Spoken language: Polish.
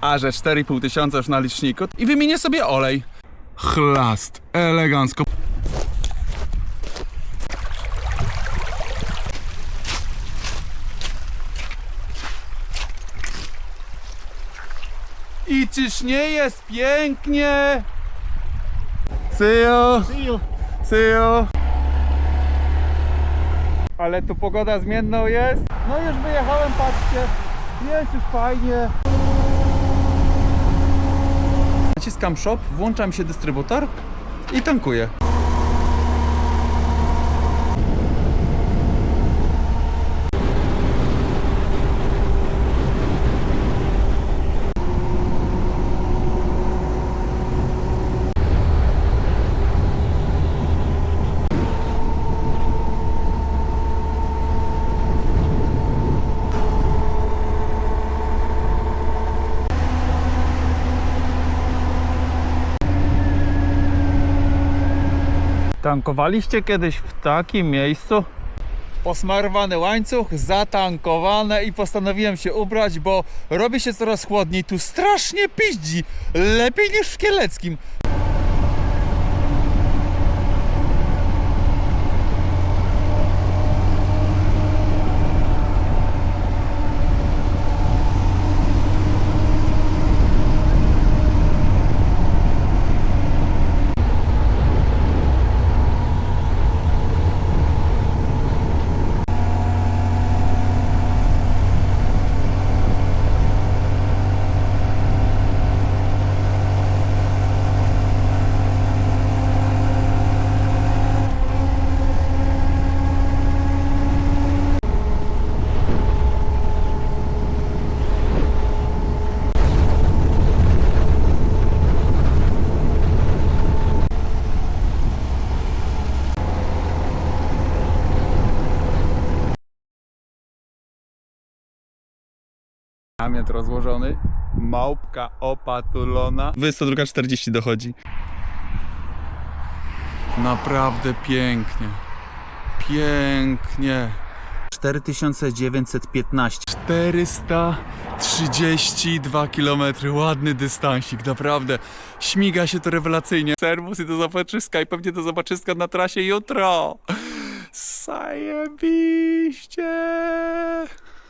a że 4,5 tysiąca już na liczniku i wymienię sobie olej. Chlast, elegancko. I czyż nie jest pięknie? Syjo, syjo. Ale tu pogoda zmienną jest. No już wyjechałem, patrzcie. Jest już fajnie. Naciskam shop, włącza mi się dystrybutor i tankuję. Tankowaliście kiedyś w takim miejscu? Posmarowany łańcuch, zatankowane i postanowiłem się ubrać, bo robi się coraz chłodniej. Tu strasznie piździ. Lepiej niż w Kieleckim. Namiot rozłożony. Małpka opatulona. 22.40 dochodzi. Naprawdę pięknie. Pięknie. 4915. 432 km. Ładny dystansik, naprawdę. Śmiga się to rewelacyjnie. Serwus i do zobaczyska i pewnie do zobaczyska na trasie jutro. Zajebiście.